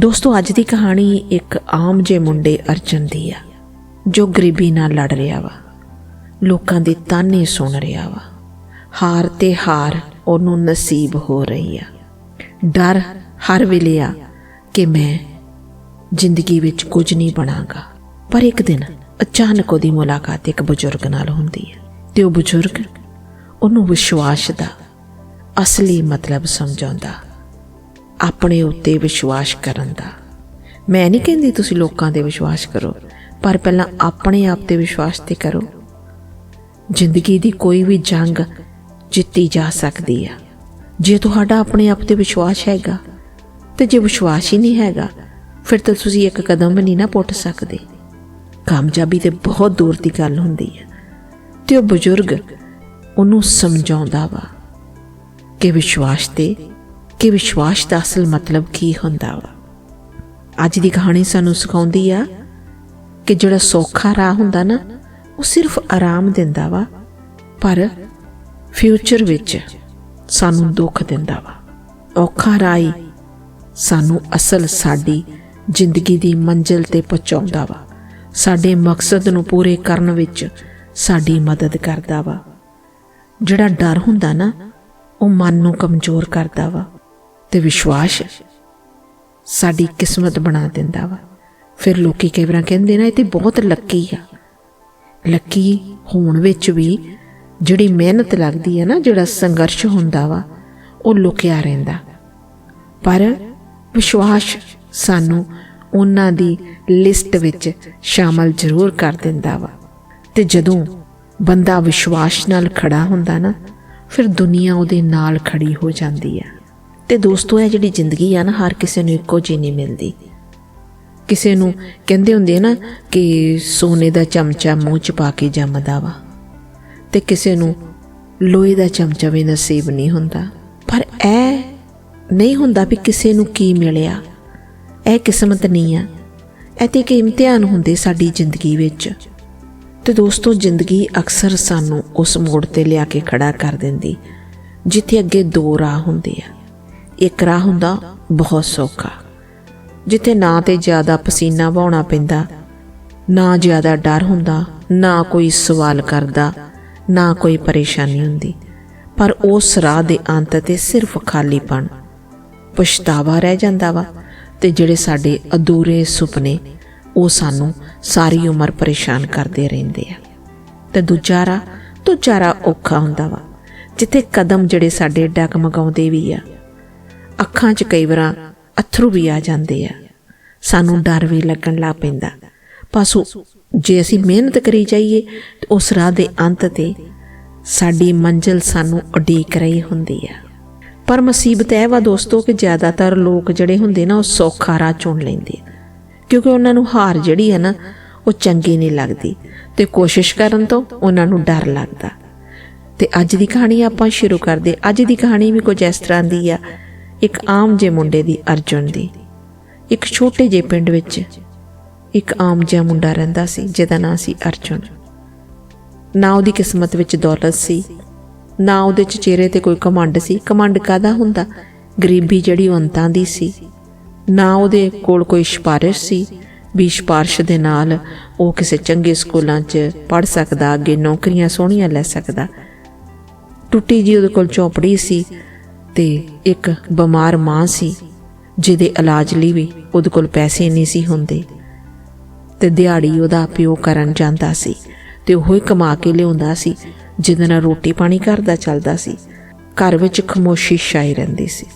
ਦੋਸਤੋ, ਅੱਜ ਦੀ ਕਹਾਣੀ ਇੱਕ ਆਮ ਜੇ ਮੁੰਡੇ ਅਰਜਨ ਦੀ ਆ, ਜੋ ਗਰੀਬੀ ਨਾਲ ਲੜ ਰਿਹਾ ਵਾ, ਲੋਕਾਂ ਦੇ ਤਾਨੇ ਸੁਣ ਰਿਹਾ ਵਾ। ਹਾਰ ਤੇ ਹਾਰ ਉਹਨੂੰ ਨਸੀਬ ਹੋ ਰਹੀ ਆ। ਡਰ ਹਰ ਵੇਲੇ ਆ ਕਿ ਮੈਂ ਜ਼ਿੰਦਗੀ ਵਿੱਚ ਕੁਝ ਨਹੀਂ ਬਣਾਂਗਾ। ਪਰ ਇੱਕ ਦਿਨ ਅਚਾਨਕ ਉਹਦੀ ਮੁਲਾਕਾਤ ਇੱਕ ਬਜ਼ੁਰਗ ਨਾਲ ਹੁੰਦੀ ਹੈ ਤੇ ਉਹ ਬਜ਼ੁਰਗ ਉਹਨੂੰ ਵਿਸ਼ਵਾਸ ਦਾ ਅਸਲੀ ਮਤਲਬ ਸਮਝਾਉਂਦਾ। ਆਪਣੇ ਉੱਤੇ ਵਿਸ਼ਵਾਸ ਕਰਨ ਦਾ। ਮੈਂ ਨਹੀਂ ਕਹਿੰਦੀ ਤੁਸੀਂ ਲੋਕਾਂ ਤੇ ਵਿਸ਼ਵਾਸ ਕਰੋ, ਪਰ ਪਹਿਲਾਂ ਆਪਣੇ ਆਪ ਤੇ ਵਿਸ਼ਵਾਸ ਤੇ ਕਰੋ। ਜ਼ਿੰਦਗੀ ਦੀ ਕੋਈ ਵੀ ਜੰਗ ਜਿੱਤੀ ਜਾ ਸਕਦੀ ਆ। ਜੇ ਤੁਹਾਡਾ ਆਪਣੇ ਆਪ ਤੇ ਵਿਸ਼ਵਾਸ ਹੈਗਾ, ਤੇ ਜੇ ਵਿਸ਼ਵਾਸ ਹੀ ਨਹੀਂ ਹੈਗਾ, ਫਿਰ ਤਾਂ ਤੁਸੀਂ ਇੱਕ ਕਦਮ ਵੀ ਨਹੀਂ ਨਾ ਪੁੱਟ ਸਕਦੇ। ਕਾਮਯਾਬੀ ਤੇ ਬਹੁਤ ਦੂਰ ਦੀ ਗੱਲ ਹੁੰਦੀ ਹੈ ਤੇ ਉਹ ਬਜ਼ੁਰਗ ਉਹਨੂੰ ਸਮਝਾਉਂਦਾ ਵਾ ਕਿ ਵਿਸ਼ਵਾਸ ਤੇ ਕਿ ਵਿਸ਼ਵਾਸ ਦਾ ਅਸਲ ਮਤਲਬ ਕੀ ਹੁੰਦਾ ਵਾ? ਅੱਜ ਦੀ ਕਹਾਣੀ ਸਾਨੂੰ ਸਿਖਾਉਂਦੀ ਆ ਕਿ ਜਿਹੜਾ ਸੌਖਾ ਰਾਹ ਹੁੰਦਾ ਨਾ, ਉਹ ਸਿਰਫ ਆਰਾਮ ਦਿੰਦਾ ਵਾ, ਪਰ ਫਿਊਚਰ ਵਿੱਚ ਸਾਨੂੰ ਦੁੱਖ ਦਿੰਦਾ ਵਾ। ਔਖਾ ਰਾਹ ਹੀ ਸਾਨੂੰ ਅਸਲ ਸਾਡੀ ਜ਼ਿੰਦਗੀ ਦੀ ਮੰਜ਼ਿਲ ਤੇ ਪਹੁੰਚਾਉਂਦਾ ਵਾ। ਸਾਡੇ ਮਕਸਦ ਨੂੰ ਪੂਰੇ ਕਰਨ ਵਿੱਚ ਸਾਡੀ ਮਦਦ ਕਰਦਾ ਵਾ। ਜਿਹੜਾ ਡਰ ਹੁੰਦਾ ਨਾ, ਉਹ ਮਨ ਨੂੰ ਕਮਜ਼ੋਰ ਕਰਦਾ ਵਾ। ਤੇ ਵਿਸ਼ਵਾਸ ਸਾਡੀ ਕਿਸਮਤ ਬਣਾ ਦਿੰਦਾ ਵਾ। ਫਿਰ ਲੋਕੀ ਕਈ ਵਾਰ ਕਹਿੰਦੇ ਨਾ, ਇਹ ਤੇ ਬਹੁਤ ਲੱਕੀ ਆ। ਲੱਕੀ ਹੋਣ ਵਿੱਚ ਵੀ ਜਿਹੜੀ ਮਿਹਨਤ ਲੱਗਦੀ ਹੈ ਨਾ, ਜਿਹੜਾ ਸੰਘਰਸ਼ ਹੁੰਦਾ ਵਾ, ਉਹ ਲੁਕਿਆ ਰਹਿੰਦਾ। ਪਰ ਵਿਸ਼ਵਾਸ ਸਾਨੂੰ ਉਹਨਾਂ ਦੀ ਲਿਸਟ ਵਿੱਚ ਸ਼ਾਮਲ ਜ਼ਰੂਰ ਕਰ ਦਿੰਦਾ ਵਾ। ਤੇ ਜਦੋਂ ਬੰਦਾ ਵਿਸ਼ਵਾਸ ਨਾਲ ਖੜਾ ਹੁੰਦਾ ਨਾ, ਫਿਰ ਦੁਨੀਆ ਉਹਦੇ ਨਾਲ ਖੜੀ ਹੋ ਜਾਂਦੀ ਆ। ਤੇ ਦੋਸਤੋ, ਇਹ ਜਿਹੜੀ ਜ਼ਿੰਦਗੀ ਆ ਨਾ, ਹਰ ਕਿਸੇ ਨੂੰ ਇੱਕੋ ਜਿਹੀ ਨਹੀਂ ਮਿਲਦੀ। ਕਿਸੇ ਨੂੰ ਕਹਿੰਦੇ ਹੁੰਦੇ ਆ ਨਾ ਕਿ ਸੋਨੇ ਦਾ ਚਮਚਾ ਮੂੰਹ 'ਚ ਪਾ ਕੇ ਜੰਮਦਾ ਵਾ, ਤੇ ਕਿਸੇ ਨੂੰ ਲੋਹੇ ਦਾ ਚਮਚਾ ਵੀ ਨਸੀਬ ਨਹੀਂ ਹੁੰਦਾ। ਪਰ ਇਹ ਨਹੀਂ ਹੁੰਦਾ ਵੀ ਕਿਸੇ ਨੂੰ ਕੀ ਮਿਲਿਆ। ਇਹ ਕਿਸਮਤ ਨਹੀਂ ਆ। ਇਹ ਤੇ ਇੱਕ ਇਮਤਿਹਾਨ ਹੁੰਦੇ ਸਾਡੀ ਜ਼ਿੰਦਗੀ ਵਿੱਚ। ਤੇ ਦੋਸਤੋ, ਜ਼ਿੰਦਗੀ ਅਕਸਰ ਸਾਨੂੰ ਉਸ ਮੋੜ ਤੇ ਲਿਆ ਕੇ ਖੜਾ ਕਰ ਦਿੰਦੀ, ਜਿੱਥੇ ਅੱਗੇ ਦੋ ਰਾਹ ਹੁੰਦੇ ਆ। ਇੱਕ ਰਾਹ ਹੁੰਦਾ ਬਹੁਤ ਸੌਖਾ। ਜਿੱਥੇ ਨਾ ਤੇ ਜ਼ਿਆਦਾ ਪਸੀਨਾ ਵਹਾਉਣਾ ਪੈਂਦਾ, ਨਾ ਜ਼ਿਆਦਾ ਡਰ ਹੁੰਦਾ, ਨਾ ਕੋਈ ਸਵਾਲ ਕਰਦਾ, ਨਾ ਕੋਈ ਪਰੇਸ਼ਾਨੀ ਹੁੰਦੀ। ਪਰ ਉਸ ਰਾਹ ਦੇ ਅੰਤ ਤੇ ਸਿਰਫ ਖਾਲੀਪਣ, ਪਛਤਾਵਾ ਰਹਿ ਜਾਂਦਾ ਵਾ ਤੇ ਜਿਹੜੇ ਸਾਡੇ ਅਧੂਰੇ ਸੁਪਨੇ, ਉਹ ਸਾਨੂੰ ਸਾਰੀ ਉਮਰ ਪਰੇਸ਼ਾਨ ਕਰਦੇ ਰਹਿੰਦੇ ਆ। ਤੇ ਦੂਜਾ ਰਾਹ ਦੂਜਾ ਰਾਹ ਔਖਾ ਹੁੰਦਾ ਵਾ, ਜਿੱਥੇ ਕਦਮ ਜਿਹੜੇ ਸਾਡੇ ਡਗਮਗਾਉਂਦੇ ਵੀ ਆ ਅੱਖਾਂ 'ਚ ਕਈ ਵਾਰ ਅਥਰੂ ਵੀ ਆ ਜਾਂਦੇ ਆ। ਸਾਨੂੰ ਡਰ ਵੀ ਲੱਗਣ ਲੱਗ ਪੈਂਦਾ। ਪਾਸੋ ਜੇ ਅਸੀਂ ਮਿਹਨਤ ਕਰੀ ਜਾਈਏ, ਤੇ ਉਸ ਰਾਹ ਦੇ ਅੰਤ ਤੇ ਸਾਡੀ ਮੰਜ਼ਿਲ ਸਾਨੂੰ ਉਡੀਕ ਰਹੀ ਹੁੰਦੀ ਆ। ਪਰ ਮੁਸੀਬਤ ਇਹ ਵਾ ਦੋਸਤੋ ਕਿ ਜ਼ਿਆਦਾਤਰ ਲੋਕ ਜਿਹੜੇ ਹੁੰਦੇ ਨਾ, ਉਹ ਸੌਖਾ ਰਾਹ ਚੁਣ ਲੈਂਦੇ ਆ। ਕਿਉਂਕਿ ਉਹਨਾਂ ਨੂੰ ਹਾਰ ਜਿਹੜੀ ਹੈ ਨਾ, ਉਹ ਚੰਗੀ ਨਹੀਂ ਲੱਗਦੀ। ਤੇ ਕੋਸ਼ਿਸ਼ ਕਰਨ ਤੋਂ ਉਹਨਾਂ ਨੂੰ ਡਰ ਲੱਗਦਾ। ਤੇ ਅੱਜ ਦੀ ਕਹਾਣੀ ਆਪਾਂ ਸ਼ੁਰੂ ਕਰਦੇ ਅੱਜ ਦੀ ਕਹਾਣੀ ਵੀ ਕੁਝ ਇਸ ਤਰ੍ਹਾਂ ਦੀ ਆ ਇੱਕ ਆਮ ਜੇ ਮੁੰਡੇ ਦੀ ਅਰਜੁਨ ਦੀ। ਇੱਕ ਛੋਟੇ ਜਿਹੇ ਪਿੰਡ ਵਿੱਚ ਇੱਕ ਆਮ ਜਿਹਾ ਮੁੰਡਾ ਰਹਿੰਦਾ ਸੀ, ਜਿਹਦਾ ਨਾਂ ਸੀ ਅਰਜੁਨ। ਨਾ ਉਹਦੀ ਕਿਸਮਤ ਵਿੱਚ ਦੌਲਤ ਸੀ, ਨਾ ਉਹਦੇ ਚ ਚਿਹਰੇ ਤੇ ਕੋਈ ਕਮੰਡ ਸੀ। ਕਮੰਡ ਕਾਦਾ ਹੁੰਦਾ? ਗਰੀਬੀ ਜਿਹੜੀ ਅੰਤਾਂ ਦੀ ਸੀ। ਨਾ ਉਹਦੇ ਕੋਲ ਕੋਈ ਸਿਫਾਰਿਸ਼ ਸੀ ਵੀ ਸਿਫਾਰਿਸ਼ ਦੇ ਨਾਲ ਉਹ ਕਿਸੇ ਚੰਗੇ ਸਕੂਲਾਂ 'ਚ ਪੜ ਸਕਦਾ, ਅੱਗੇ ਨੌਕਰੀਆਂ ਸੋਹਣੀਆਂ ਲੈ ਸਕਦਾ। ਟੁੱਟੀ ਜੀ ਉਹਦੇ ਕੋਲ ਚੌਪੜੀ ਸੀ ਤੇ ਇੱਕ ਬਿਮਾਰ ਮਾਂ ਸੀ, ਜਿਹਦੇ ਇਲਾਜ ਲਈ ਵੀ ਉਹਦੇ ਕੋਲ ਪੈਸੇ ਨਹੀਂ ਸੀ ਹੁੰਦੇ। ਤੇ ਦਿਹਾੜੀ ਉਹਦਾ ਪਿਓ ਕਰਨ ਜਾਂਦਾ ਸੀ ਤੇ ਉਹ ਹੀ ਕਮਾ ਕੇ ਲਿਆਉਂਦਾ ਸੀ, ਜਿਹਦੇ ਨਾਲ ਰੋਟੀ ਪਾਣੀ ਘਰ ਦਾ ਚੱਲਦਾ ਸੀ, ਘਰ ਵਿੱਚ ਖਮੋਸ਼ੀ ਛਾਈ ਰਹਿੰਦੀ ਸੀ।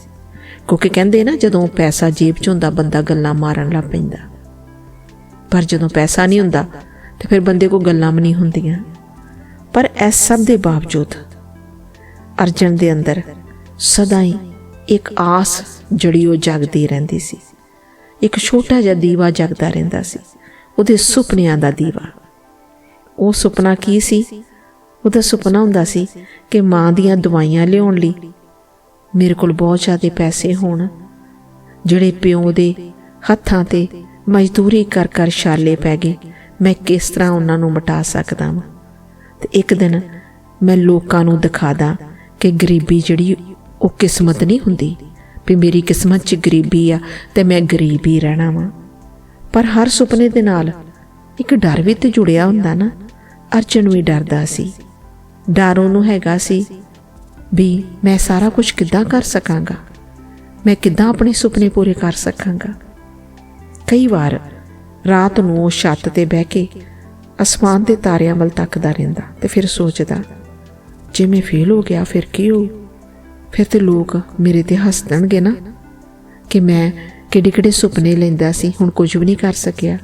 ਕਿਉਂਕਿ ਕਹਿੰਦੇ ਨਾ, ਜਦੋਂ ਪੈਸਾ ਜੇਬ 'ਚ ਹੁੰਦਾ, ਬੰਦਾ ਗੱਲਾਂ ਮਾਰਨ ਲੱਗ ਪੈਂਦਾ। ਪਰ ਜਦੋਂ ਪੈਸਾ ਨਹੀਂ ਹੁੰਦਾ, ਤੇ ਫਿਰ ਬੰਦੇ ਕੋ ਗੱਲਾਂ ਵੀ ਨਹੀਂ ਹੁੰਦੀਆਂ। ਪਰ ਇਸ ਸਭ ਦੇ ਬਾਵਜੂਦ ਅਰਜਨ ਦੇ ਅੰਦਰ ਸਦਾ ਹੀ ਇੱਕ ਆਸ ਜੜੀ ਉਹ ਜਗਦੀ ਰਹਿੰਦੀ ਸੀ। ਇੱਕ ਛੋਟਾ ਜਿਹਾ ਦੀਵਾ ਜਗਦਾ ਰਹਿੰਦਾ ਸੀ, ਉਹਦੇ ਸੁਪਨਿਆਂ ਦਾ ਦੀਵਾ। ਉਹ ਸੁਪਨਾ ਕੀ ਸੀ? ਉਹਦਾ ਸੁਪਨਾ ਹੁੰਦਾ ਸੀ ਕਿ ਮਾਂ ਦੀਆਂ ਦਵਾਈਆਂ ਲਿਆਉਣ ਲਈ ਮੇਰੇ ਕੋਲ ਬਹੁਤ ਜ਼ਿਆਦਾ ਪੈਸੇ ਹੋਣ, ਜਿਹੜੇ ਪਿਓ ਦੇ ਹੱਥਾਂ ਤੇ ਮਜ਼ਦੂਰੀ ਕਰ ਕਰ ਛਾਲੇ ਪੈ ਗਏ, ਮੈਂ ਕਿਸ ਤਰ੍ਹਾਂ ਉਹਨਾਂ ਨੂੰ ਮਟਾ ਸਕਦਾ ਹਾਂ ਤੇ ਇੱਕ ਦਿਨ ਮੈਂ ਲੋਕਾਂ ਨੂੰ ਦਿਖਾਦਾਂ ਕਿ ਗਰੀਬੀ ਜਿਹੜੀ ਉਹ ਕਿਸਮਤ ਨਹੀਂ ਹੁੰਦੀ ਵੀ ਮੇਰੀ ਕਿਸਮਤ 'ਚ ਗਰੀਬੀ ਆ ਤੇ ਮੈਂ ਗਰੀਬ ਹੀ ਰਹਿਣਾ ਵਾਂ। ਪਰ ਹਰ ਸੁਪਨੇ ਦੇ ਨਾਲ ਇੱਕ ਡਰ ਵੀ ਤੇ ਜੁੜਿਆ ਹੁੰਦਾ ਨਾ, ਅਰਜਨ ਵੀ ਡਰਦਾ ਸੀ। ਡਰ ਉਹਨੂੰ ਹੈਗਾ ਸੀ ਵੀ ਮੈਂ ਸਾਰਾ ਕੁਝ ਕਿੱਦਾਂ ਕਰ ਸਕਾਂਗਾ? ਮੈਂ ਕਿੱਦਾਂ ਆਪਣੇ ਸੁਪਨੇ ਪੂਰੇ ਕਰ ਸਕਾਂਗਾ? ਕਈ ਵਾਰ ਰਾਤ ਨੂੰ ਉਹ ਛੱਤ ਤੇ ਬਹਿ ਕੇ ਅਸਮਾਨ ਦੇ ਤਾਰਿਆਂ ਵੱਲ ਤੱਕਦਾ ਰਹਿੰਦਾ ਤੇ ਫਿਰ ਸੋਚਦਾ, ਜੇ ਮੈਂ ਫੇਲ ਹੋ ਗਿਆ, ਫਿਰ ਕੀ ਹੋ ਫਿਰ ਤੇ ਲੋਕ ਮੇਰੇ ਤੇ ਦੇਣਗੇ ਨਾ ਕਿ ਮੈਂ ਕਿਹੜੇ ਕਿਹੜੇ ਸੁਪਨੇ ਲੈਂਦਾ ਸੀ, ਹੁਣ ਕੁਝ ਵੀ ਨਹੀਂ ਕਰ ਸਕਿਆ।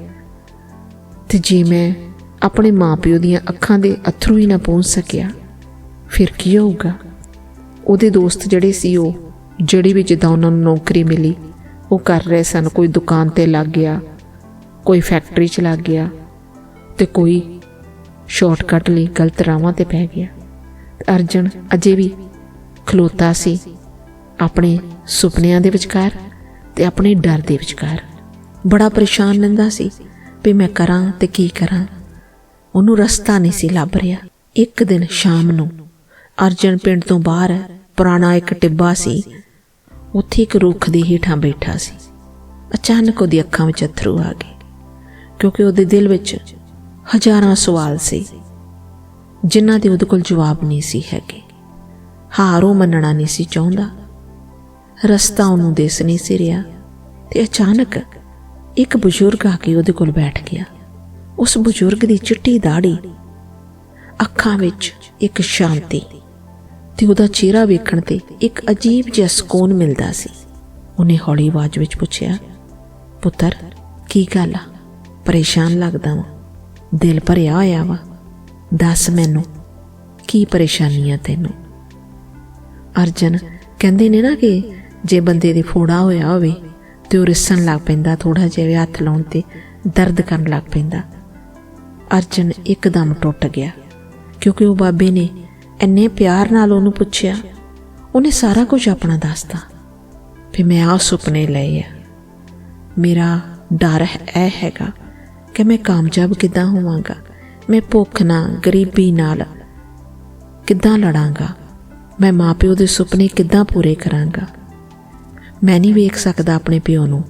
ਤੇ ਜੇ ਮੈਂ ਆਪਣੇ ਮਾਪਿਓ ਦੀਆਂ ਅੱਖਾਂ ਦੇ ਅਥਰੂ ਹੀ ਨਾ ਪਹੁੰਚ ਸਕਿਆ, ਫਿਰ ਕੀ ਹੋਊਗਾ? ਉਹਦੇ ਦੋਸਤ ਜਿਹੜੇ ਸੀ, ਉਹ ਜਿਹੜੀ ਵੀ ਜਿੱਦਾਂ ਉਹਨਾਂ ਨੂੰ ਨੌਕਰੀ ਮਿਲੀ, ਉਹ ਕਰ ਰਹੇ ਸਨ, ਕੋਈ ਦੁਕਾਨ ਤੇ ਲੱਗ ਗਿਆ, ਕੋਈ ਫੈਕਟਰੀ 'ਚ ਲੱਗ ਗਿਆ ਤੇ ਕੋਈ ਸ਼ਾਰਟਕਟ ਲਈ ਗਲਤ ਰਾਹਾਂ ਤੇ ਪੈ ਗਿਆ। ਅਰਜਨ ਅਜੇ ਵੀ ਖਲੋਤਾ ਸੀ। ਆਪਣੇ ਸੁਪਨਿਆਂ ਦੇ ਵਿਚਕਾਰ ਤੇ ਆਪਣੇ ਡਰ ਦੇ ਵਿਚਕਾਰ। ਬੜਾ ਪਰੇਸ਼ਾਨ ਰਹਿੰਦਾ ਸੀ ਵੀ ਮੈਂ ਕਰਾਂ ਤੇ ਕੀ ਕਰਾਂ। ਉਹਨੂੰ ਰਸਤਾ ਨਹੀਂ ਸੀ ਲੱਭ ਰਿਹਾ। ਇੱਕ ਦਿਨ ਸ਼ਾਮ ਨੂੰ ਅਰਜਨ ਪਿੰਡ ਤੋਂ ਬਾਹਰ ਪੁਰਾਣਾ ਇੱਕ ਟਿੱਬਾ ਸੀ। ਉੱਥੇ ਇੱਕ ਰੁੱਖ ਦੇ ਹੇਠਾਂ ਬੈਠਾ ਸੀ। ਅਚਾਨਕ ਉਹਦੀ ਅੱਖਾਂ ਵਿੱਚ ਅਥਰੂ ਆ ਗਏ ਕਿਉਂਕਿ ਉਹਦੇ ਦਿਲ ਵਿੱਚ ਹਜ਼ਾਰਾਂ ਸਵਾਲ ਸੀ, ਜਿਨ੍ਹਾਂ ਦੇ ਉਹਦੇ ਕੋਲ ਜਵਾਬ ਨਹੀਂ ਸੀ ਹੈਗੇ। ਹਾਰ ਉਹ ਮੰਨਣਾ ਨਹੀਂ ਸੀ ਚਾਹੁੰਦਾ। ਰਸਤਾ ਉਹਨੂੰ ਦਿਸ ਨਹੀਂ ਸੀ ਰਿਹਾ ਤੇ ਅਚਾਨਕ ਇੱਕ ਬਜ਼ੁਰਗ ਆ ਕੇ ਉਹਦੇ ਕੋਲ ਬੈਠ ਗਿਆ। ਉਸ ਬਜ਼ੁਰਗ ਦੀ ਚਿੱਟੀ ਦਾੜੀ ਅੱਖਾਂ ਵਿੱਚ ਇੱਕ ਸ਼ਾਂਤੀ ਤੇ ਉਹਦਾ ਚਿਹਰਾ ਵੇਖਣ ਤੇ ਇੱਕ ਅਜੀਬ ਜਿਹਾ ਸਕੂਨ ਮਿਲਦਾ ਸੀ। ਉਹਨੇ ਹੌਲੀ ਆਵਾਜ਼ ਵਿੱਚ ਪੁੱਛਿਆ, ਪੁੱਤਰ, ਕੀ ਗੱਲ ਆ? ਪਰੇਸ਼ਾਨ ਲੱਗਦਾ ਵਾ। ਦਿਲ ਭਰਿਆ ਹੋਇਆ ਵਾ। ਦੱਸ ਮੈਨੂੰ, ਕੀ ਪਰੇਸ਼ਾਨੀ ਆ ਤੈਨੂੰ? ਅਰਜਨ ਕਹਿੰਦੇ ਨੇ ਨਾ ਕਿ ਜੇ ਬੰਦੇ ਦੇ ਫੋੜਾ ਹੋਇਆ ਹੋਵੇ ਤੇ ਉਹ ਰਿਸਣ ਲੱਗ ਪੈਂਦਾ ਥੋੜਾ ਜਿਹਾ ਹੱਥ ਲਾਉਣ ਤੇ ਦਰਦ ਕਰਨ ਲੱਗ ਪੈਂਦਾ। ਅਰਜਨ ਇੱਕਦਮ ਟੁੱਟ ਗਿਆ, ਕਿਉਂਕਿ ਉਹ ਬਾਬੇ ਨੇ ਇੰਨੇ ਪਿਆਰ ਨਾਲ ਉਹਨੂੰ ਪੁੱਛਿਆ, ਉਹਨੇ ਸਾਰਾ ਕੁਝ ਆਪਣਾ ਦੱਸਤਾ ਫਿਰ ਮੈਂ ਆ ਸੁਪਨੇ ਲਏ ਆ। ਮੇਰਾ ਡਰ ਇਹ ਹੈਗਾ ਕਿ ਮੈਂ ਕਾਮਯਾਬ ਕਿੱਦਾਂ ਹੋਵਾਂਗਾ, ਮੈਂ ਭੁੱਖ ਨਾਲ, ਗਰੀਬੀ ਨਾਲ ਕਿੱਦਾਂ ਲੜਾਂਗਾ। ਮੈਂ ਮਾਪਿਓ ਦੇ ਸੁਪਨੇ ਕਿੱਦਾਂ ਪੂਰੇ ਕਰਾਂਗਾ? ਮੈਂ ਨਹੀਂ ਵੇਖ ਸਕਦਾ ਆਪਣੇ ਪਿਓ ਨੂੰ।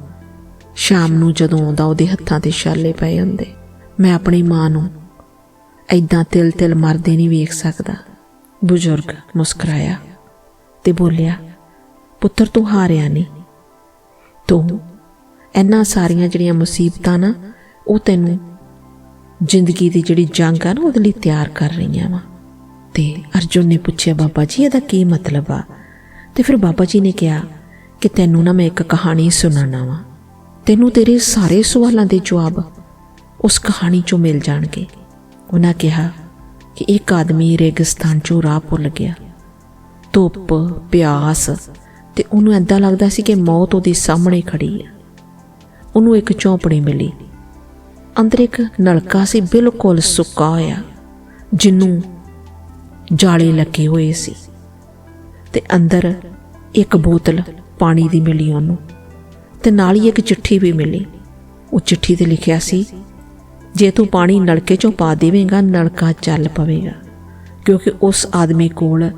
ਸ਼ਾਮ ਨੂੰ ਜਦੋਂ ਆਉਂਦਾ, ਉਹਦੇ ਹੱਥਾਂ ਤੇ ਛਾਲੇ ਪਏ ਹੁੰਦੇ। ਮੈਂ ਆਪਣੀ ਮਾਂ ਨੂੰ ਐਦਾਂ ਤਿਲ ਤਿਲ ਮਰਦੇ ਨਹੀਂ ਵੇਖ ਸਕਦਾ। ਬਜ਼ੁਰਗ ਮੁਸਕਰਾਇਆ ਤੇ ਬੋਲਿਆ, ਪੁੱਤਰ, ਤੂੰ ਹਾਰਿਆ ਨਹੀਂ। ਤੂੰ ਇੰਨਾ ਸਾਰੀਆਂ ਜਿਹੜੀਆਂ ਮੁਸੀਬਤਾਂ ਨਾ, ਉਹ ਤੈਨੂੰ ਜ਼ਿੰਦਗੀ ਦੀ ਜਿਹੜੀ ਜੰਗ ਆ ਨਾ, ਉਹਦੇ ਲਈ ਤਿਆਰ ਕਰ ਰਹੀਆਂ ਵਾ। ਤੇ ਅਰਜੁਨ ਨੇ ਪੁੱਛਿਆ, ਬਾਬਾ ਜੀ, ਇਹਦਾ ਕੀ ਮਤਲਬ ਆ? ਤੇ ਫਿਰ ਬਾਬਾ ਜੀ ਨੇ ਕਿਹਾ ਕਿ, ਤੈਨੂੰ ਨਾ ਮੈਂ ਇੱਕ ਕਹਾਣੀ ਸੁਣਾਉਣਾ ਵਾ। ਤੈਨੂੰ ਤੇਰੇ ਸਾਰੇ ਸਵਾਲਾਂ ਦੇ ਜਵਾਬ ਉਸ ਕਹਾਣੀ ਚੋਂ ਮਿਲ ਜਾਣਗੇ। ਉਹਨਾਂ ਕਿਹਾ ਕਿ ਇੱਕ ਆਦਮੀ ਰੇਗਿਸਤਾਨ ਚੋਂ ਰਾਹ ਭੁੱਲ ਗਿਆ। ਧੁੱਪ, ਪਿਆਸ ਤੇ ਉਹਨੂੰ ਐਦਾਂ ਲੱਗਦਾ ਸੀ ਕਿ ਮੌਤ ਉਹਦੇ ਸਾਹਮਣੇ ਖੜੀ ਹੈ ਉਹਨੂੰ ਇੱਕ ਝੌਂਪੜੀ ਮਿਲੀ। ਅੰਦਰ ਇੱਕ ਨਲਕਾ ਸੀ ਬਿਲਕੁਲ ਸੁੱਕਾ ਹੋਇਆ ਜਿਹਨੂੰ ਜਾਲੇ ਲੱਗੇ ਹੋਏ ਸੀ ਤੇ ਅੰਦਰ ਇੱਕ ਬੋਤਲ ਪਾਣੀ ਦੀ ਮਿਲੀ ਉਹਨੂੰ ਤੇ ਨਾਲ ਹੀ ਇੱਕ ਚਿੱਠੀ ਵੀ ਮਿਲੀ। ਉਹ ਚਿੱਠੀ ਤੇ ਲਿਖਿਆ ਸੀ, ਜੇ ਤੂੰ ਪਾਣੀ ਨਲਕੇ ਚੋਂ ਪਾ ਦੇਵੇਂਗਾ, ਨਲਕਾ ਚੱਲ ਪਵੇਗਾ, ਕਿਉਂਕਿ ਉਸ ਆਦਮੀ ਕੋਲ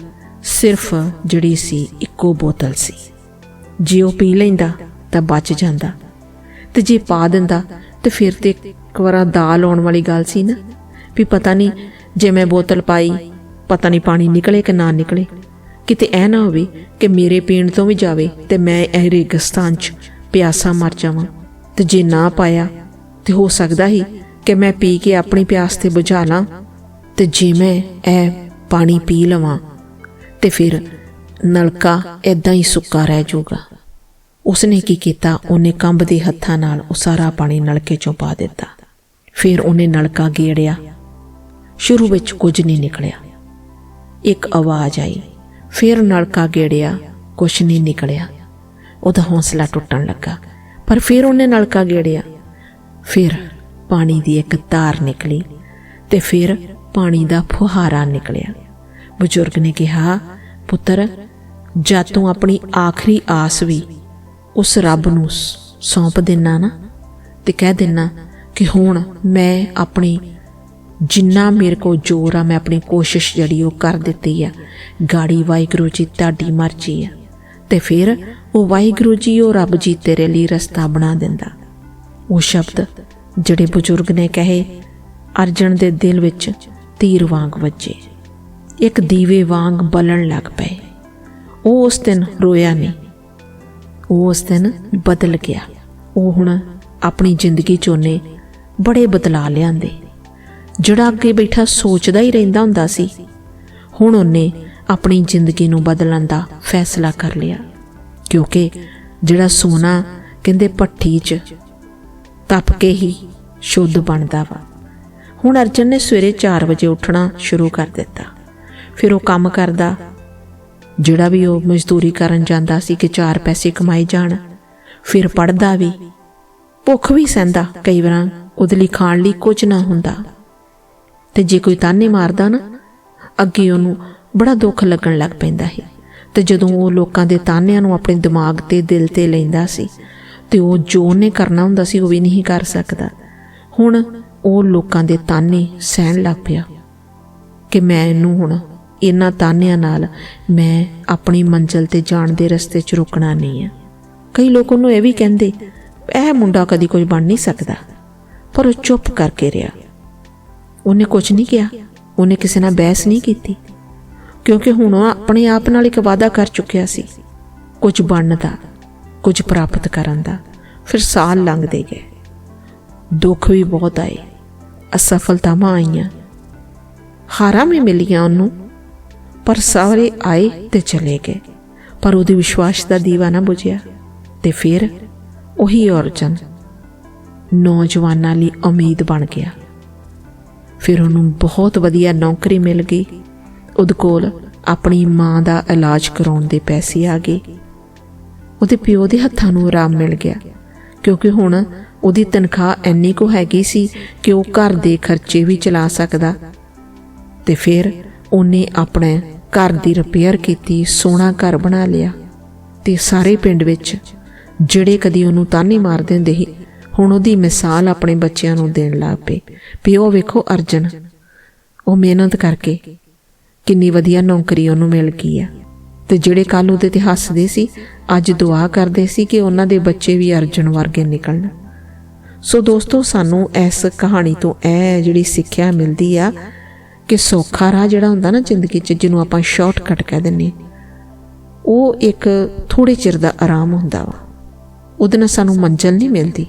ਸਿਰਫ ਜਿਹੜੀ ਸੀ, ਇੱਕੋ ਬੋਤਲ ਸੀ। ਜੇ ਉਹ ਪੀ ਲੈਂਦਾ ਤਾਂ ਬਚ ਜਾਂਦਾ ਤੇ ਜੇ ਪਾ ਦਿੰਦਾ ਤੇ ਫਿਰ ਤੇ ਇੱਕ ਵਾਰਾ ਦਾਲ ਆਉਣ ਵਾਲੀ ਗੱਲ ਸੀ ਨਾ, ਵੀ ਪਤਾ ਨਹੀਂ ਜੇ ਮੈਂ ਬੋਤਲ ਪਾਈ ਪਤਾ ਨਹੀਂ ਪਾਣੀ ਨਿਕਲੇ ਕਿ ਨਾ ਨਿਕਲੇ। ਕਿਤੇ ਇਹ ਨਾ ਹੋਵੇ ਕਿ ਮੇਰੇ ਪੀਣ ਤੋਂ ਵੀ ਜਾਵੇ ਤੇ ਮੈਂ ਇਹ ਰੇਗਿਸਤਾਨ 'ਚ ਪਿਆਸਾ ਮਰ ਜਾਵਾਂ। ਤੇ ਜੇ ਨਾ ਪਾਇਆ, ਤੇ ਹੋ ਸਕਦਾ ਹੀ ਕਿ ਮੈਂ ਪੀ ਕੇ ਆਪਣੀ ਪਿਆਸ ਤੇ ਬੁਝਾ ਲਾਂ ਤੇ ਜੇ ਮੈਂ ਇਹ ਪਾਣੀ ਪੀ ਲਵਾਂ, ਤੇ ਫਿਰ ਨਲਕਾ ਇਦਾਂ ਹੀ ਸੁੱਕਾ ਰਹਿ ਜਾਊਗਾ। ਉਸਨੇ ਕੀ ਕੀਤਾ? ਉਹਨੇ ਕੰਬਦੇ ਹੱਥਾਂ ਨਾਲ ਉਹ ਸਾਰਾ ਪਾਣੀ ਨਲਕੇ ਚੋਂ ਪਾ ਦਿੱਤਾ। ਫਿਰ ਉਹਨੇ ਨਲਕਾ ਗੇੜਿਆ। ਸ਼ੁਰੂ ਵਿੱਚ ਕੁਝ ਨਹੀਂ ਨਿਕਲਿਆ। ਇੱਕ ਆਵਾਜ਼ ਆਈ। ਫਿਰ ਨਲਕਾ ਗੇੜਿਆ, ਕੁਛ ਨਹੀਂ ਨਿਕਲਿਆ। ਉਹਦਾ ਹੌਸਲਾ ਟੁੱਟਣ ਲੱਗਾ, ਪਰ ਫਿਰ ਉਹਨੇ ਨਲਕਾ ਗੇੜਿਆ। ਫਿਰ ਪਾਣੀ ਦੀ ਇੱਕ ਧਾਰ ਨਿਕਲੀ ਤੇ ਫਿਰ ਪਾਣੀ ਦਾ ਫੁਹਾਰਾ ਨਿਕਲਿਆ। ਬਜ਼ੁਰਗ ਨੇ ਕਿਹਾ, ਪੁੱਤਰ, ਜਦ ਤੂੰ ਆਪਣੀ ਆਖਰੀ ਆਸ ਵੀ ਉਸ ਰੱਬ ਨੂੰ ਸੌਂਪ ਦੇਣਾ ਨਾ ਤੇ ਕਹਿ ਦੇਣਾ ਕਿ ਹੁਣ ਮੈਂ ਆਪਣੀ ਜਿੰਨਾ ਮੇਰੇ ਕੋ ਜ਼ੋਰ ਆ, ਮੈਂ ਆਪਣੀ ਕੋਸ਼ਿਸ਼ ਜਿਹੜੀ ਉਹ ਕਰ ਦਿੱਤੀ ਆ। ਗਾੜੀ ਵਾਹਿਗੁਰੂ ਜੀ ਤੁਹਾਡੀ ਮਰਜ਼ੀ ਆ। ਤੇ ਫਿਰ ਉਹ ਵਾਹਿਗੁਰੂ ਜੀ ਉਹ ਰੱਬ ਜੀ ਤੇਰੇ ਲਈ ਰਸਤਾ ਬਣਾ ਦਿੰਦਾ। ਉਹ ਸ਼ਬਦ ਜਿਹੜੇ ਬਜ਼ੁਰਗ ਨੇ ਕਹੇ ਅਰਜਨ ਦੇ ਦਿਲ ਵਿੱਚ ਤੀਰ ਵਾਂਗ ਵੱਜੇ। ਇੱਕ ਦੀਵੇ ਵਾਂਗ ਬਲਣ ਲੱਗ ਪਏ। ਉਹ ਉਸ ਦਿਨ ਰੋਇਆ ਨਹੀਂ। ਉਹ ਉਸ ਦਿਨ ਬਦਲ ਗਿਆ। ਉਹ ਹੁਣ ਆਪਣੀ ਜ਼ਿੰਦਗੀ ਚੋਂ ਨੇ ਬੜੇ ਬਦਲਾ ਲਿਆਂਦੇ। ਜਿਹੜਾ ਅੱਗੇ ਬੈਠਾ ਸੋਚਦਾ ਹੀ ਰਹਿੰਦਾ ਹੁੰਦਾ ਸੀ। ਹੁਣ ਉਹਨੇ ਆਪਣੀ ਜ਼ਿੰਦਗੀ ਨੂੰ ਬਦਲਣ ਦਾ ਫੈਸਲਾ ਕਰ ਲਿਆ। ਕਿਉਂਕਿ ਜਿਹੜਾ ਸੋਨਾ ਕਹਿੰਦੇ ਭੱਠੀ 'ਚ ਤਪ ਕੇ ਹੀ ਸ਼ੁੱਧ ਬਣਦਾ ਵਾ। ਹੁਣ ਅਰਜਨ ਨੇ ਸਵੇਰੇ 4 ਵਜੇ ਉੱਠਣਾ ਸ਼ੁਰੂ ਕਰ ਦਿੱਤਾ। ਫਿਰ ਉਹ ਕੰਮ ਕਰਦਾ। ਜਿਹੜਾ ਵੀ ਉਹ ਮਜ਼ਦੂਰੀ ਕਰਨ ਜਾਂਦਾ ਸੀ ਕਿ 4 ਪੈਸੇ ਕਮਾਏ ਜਾਣ, ਫਿਰ ਪੜਦਾ ਵੀ। ਭੁੱਖ ਵੀ ਸਹਿੰਦਾ ਕਈ ਵਾਰ, ਉਹਦੇ ਲਈ ਖਾਣ ਲਈ ਕੁਝ ਨਾ ਹੁੰਦਾ। ਤੇ ਜੇ ਕੋਈ ਤਾਨੇ ਮਾਰਦਾ ਨਾ, ਅੱਗੇ ਉਹਨੂੰ ਬੜਾ ਦੁੱਖ ਲੱਗਣ ਲੱਗ ਪੈਂਦਾ ਹੈ ਤੇ ਜਦੋਂ ਉਹ ਲੋਕਾਂ ਦੇ ਤਾਨਿਆਂ ਨੂੰ ਆਪਣੇ ਦਿਮਾਗ ਤੇ, ਦਿਲ ਤੇ ਲੈਂਦਾ ਸੀ, ਤੇ ਉਹ ਜੋ ਉਹਨੇ ਕਰਨਾ ਹੁੰਦਾ ਸੀ ਉਹ ਵੀ ਨਹੀਂ ਕਰ ਸਕਦਾ। ਹੁਣ ਉਹ ਲੋਕਾਂ ਦੇ ਤਾਨੇ ਸਹਿਣ ਲੱਗ ਪਿਆ ਕਿ ਮੈਂ ਇਹਨੂੰ ਹੁਣ ਇਹਨਾਂ ਤਾਨਿਆਂ ਨਾਲ ਮੈਂ ਆਪਣੀ ਮੰਜ਼ਲ ਤੇ ਜਾਣ ਦੇ ਰਸਤੇ 'ਚ ਰੁਕਣਾ ਨਹੀਂ ਹੈ ਕਈ ਲੋਕ ਉਹਨੂੰ ਇਹ ਵੀ ਕਹਿੰਦੇ, ਇਹ ਮੁੰਡਾ ਕਦੀ ਕੁਝ ਬਣ ਨਹੀਂ ਸਕਦਾ, ਪਰ ਉਹ ਚੁੱਪ ਕਰਕੇ ਰਿਹਾ। ਉਹਨੇ ਕੁਝ ਨਹੀਂ ਕਿਹਾ। ਉਹਨੇ ਕਿਸੇ ਨਾਲ ਬਹਿਸ ਨਹੀਂ ਕੀਤੀ। ਕਿਉਂਕਿ ਹੁਣ ਉਹ ਆਪਣੇ ਆਪ ਨਾਲ ਇੱਕ ਵਾਅਦਾ ਕਰ ਚੁੱਕਿਆ ਸੀ। ਕੁਝ ਬਣਨ ਦਾ ਕੁਝ ਪ੍ਰਾਪਤ ਕਰਨ ਦਾ। ਫਿਰ ਸਾਲ ਲੰਘਦੇ ਗਏ। ਦੁੱਖ ਵੀ ਬਹੁਤ ਆਏ। ਅਸਫਲਤਾਵਾਂ ਆਈਆਂ। ਹਾਰਾਂ ਵੀ ਮਿਲੀਆਂ ਉਹਨੂੰ। ਪਰ ਸਾਰੇ ਆਏ ਤੇ ਚਲੇ ਗਏ। ਪਰ ਉਹਦੇ ਵਿਸ਼ਵਾਸ ਦਾ ਦੀਵਾ ਨਾ ਬੁਝਿਆ। ਤੇ ਫਿਰ ਉਹੀ ਅਰਜਨ ਨੌਜਵਾਨਾਂ ਲਈ ਉਮੀਦ ਬਣ ਗਿਆ। ਫਿਰ ਉਹਨੂੰ ਬਹੁਤ ਵਧੀਆ ਨੌਕਰੀ ਮਿਲ ਗਈ। ਉਹਦੇ ਕੋਲ ਆਪਣੀ ਮਾਂ ਦਾ ਇਲਾਜ ਕਰਾਉਣ ਦੇ ਪੈਸੇ ਆ ਗਏ। ਉਹਦੇ ਪਿਓ ਦੇ ਹੱਥਾਂ ਨੂੰ ਆਰਾਮ ਮਿਲ ਗਿਆ, ਕਿਉਂਕਿ ਹੁਣ ਉਹਦੀ ਤਨਖਾਹ ਇੰਨੀ ਕੁ ਹੈਗੀ ਸੀ ਕਿ ਉਹ ਘਰ ਦੇ ਖਰਚੇ ਵੀ ਚਲਾ ਸਕਦਾ। ਤੇ ਫਿਰ ਉਹਨੇ ਆਪਣੇ ਘਰ ਦੀ ਰਿਪੇਅਰ ਕੀਤੀ, ਸੋਹਣਾ ਘਰ ਬਣਾ ਲਿਆ। ਤੇ ਸਾਰੇ ਪਿੰਡ ਵਿੱਚ ਜਿਹੜੇ ਕਦੀ ਉਹਨੂੰ ਤਾਨੇ ਮਾਰਦੇ ਹੁੰਦੇ ਸੀ ਹੁਣ ਉਹਦੀ ਮਿਸਾਲ ਆਪਣੇ ਬੱਚਿਆਂ ਨੂੰ ਦੇਣ ਲੱਗ ਪਏ ਵੀ ਉਹ ਵੇਖੋ ਅਰਜਨ, ਉਹ ਮਿਹਨਤ ਕਰਕੇ ਕਿੰਨੀ ਵਧੀਆ ਨੌਕਰੀ ਉਹਨੂੰ ਮਿਲ ਗਈ ਆ। ਤੇ ਜਿਹੜੇ ਕੱਲ ਉਹਦੇ ਤੇ ਹੱਸਦੇ ਸੀ, ਅੱਜ ਦੁਆ ਕਰਦੇ ਸੀ ਕਿ ਉਹਨਾਂ ਦੇ ਬੱਚੇ ਵੀ ਅਰਜਨ ਵਰਗੇ ਨਿਕਲਣ। ਸੋ ਦੋਸਤੋ, ਸਾਨੂੰ ਇਸ ਕਹਾਣੀ ਤੋਂ ਇਹ ਜਿਹੜੀ ਸਿੱਖਿਆ ਮਿਲਦੀ ਆ ਕਿ ਸੌਖਾ ਰਾਹ ਜਿਹੜਾ ਹੁੰਦਾ ਨਾ ਜ਼ਿੰਦਗੀ 'ਚ, ਜਿਹਨੂੰ ਆਪਾਂ ਸ਼ਾਰਟਕਟ ਕਹਿ ਦਿੰਨੇ ਉਹ ਇੱਕ ਥੋੜੇ ਚਿਰ ਦਾ ਆਰਾਮ ਹੁੰਦਾ ਵਾ। ਉਹਦੇ ਨਾਲ ਸਾਨੂੰ ਮੰਜ਼ਲ ਨਹੀਂ ਮਿਲਦੀ।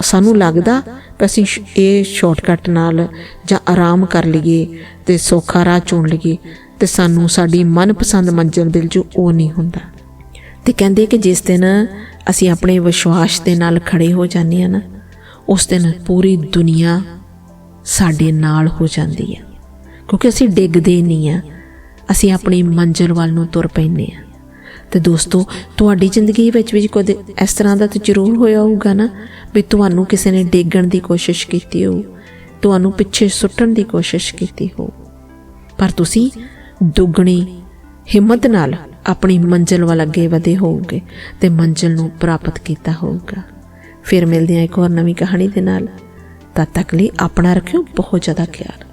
ਸਾਨੂੰ ਲੱਗਦਾ ਕਿ ਅਸੀਂ ਸ਼- ਇਹ ਸ਼ਾਰਟਕਟ ਨਾਲ ਜਾਂ ਆਰਾਮ ਕਰ ਲਈਏ ਤੇ ਸੌਖਾ ਰਾਹ ਚੁਣ ਲਈਏ ਤੇ ਸਾਨੂੰ ਸਾਡੀ ਮਨਪਸੰਦ ਮੰਜ਼ਿਲ ਮਿਲ ਜੂ ਉਹ ਨਹੀਂ ਹੁੰਦਾ। ਤੇ ਕਹਿੰਦੇ ਕਿ ਜਿਸ ਦਿਨ ਅਸੀਂ ਆਪਣੇ ਵਿਸ਼ਵਾਸ ਦੇ ਨਾਲ ਖੜੇ ਹੋ ਜਾਂਦੇ ਆ ਨਾ, ਉਸ ਦਿਨ ਪੂਰੀ ਦੁਨੀਆ ਸਾਡੇ ਨਾਲ ਹੋ ਜਾਂਦੀ ਹੈ। ਕਿਉਂਕਿ ਅਸੀਂ ਡਿੱਗਦੇ ਨਹੀਂ ਆ ਅਸੀਂ ਆਪਣੀ ਮੰਜ਼ਿਲ ਵੱਲ ਨੂੰ ਤੁਰ ਪੈਂਦੇ ਆ ਤੇ ਦੋਸਤੋ, ਤੁਹਾਡੀ ਜ਼ਿੰਦਗੀ ਵਿੱਚ ਵੀ ਕਦੇ ਇਸ ਤਰ੍ਹਾਂ ਦਾ ਤਾਂ ਜ਼ਰੂਰ ਹੋਇਆ ਹੋਊਗਾ ਨਾ ਵੀ ਤੁਹਾਨੂੰ ਕਿਸੇ ਨੇ ਡੇਗਣ ਦੀ ਕੋਸ਼ਿਸ਼ ਕੀਤੀ ਹੋ ਤੁਹਾਨੂੰ ਪਿੱਛੇ ਸੁੱਟਣ ਦੀ ਕੋਸ਼ਿਸ਼ ਕੀਤੀ ਹੋ ਪਰ ਤੁਸੀਂ ਦੁੱਗਣੀ ਹਿੰਮਤ ਨਾਲ ਆਪਣੀ ਮੰਜ਼ਿਲ ਵੱਲ ਅੱਗੇ ਵਧੇ ਹੋਵੋਗੇ ਤੇ ਮੰਜ਼ਿਲ ਨੂੰ ਪ੍ਰਾਪਤ ਕੀਤਾ ਹੋਊਗਾ। ਫਿਰ ਮਿਲਦੇ ਹਾਂ ਇੱਕ ਹੋਰ ਨਵੀਂ ਕਹਾਣੀ ਦੇ ਨਾਲ। ਤਦ ਤੱਕ ਲਈ ਆਪਣਾ ਰੱਖਿਓ, ਬਹੁਤ ਜ਼ਿਆਦਾ ਖਿਆਲ।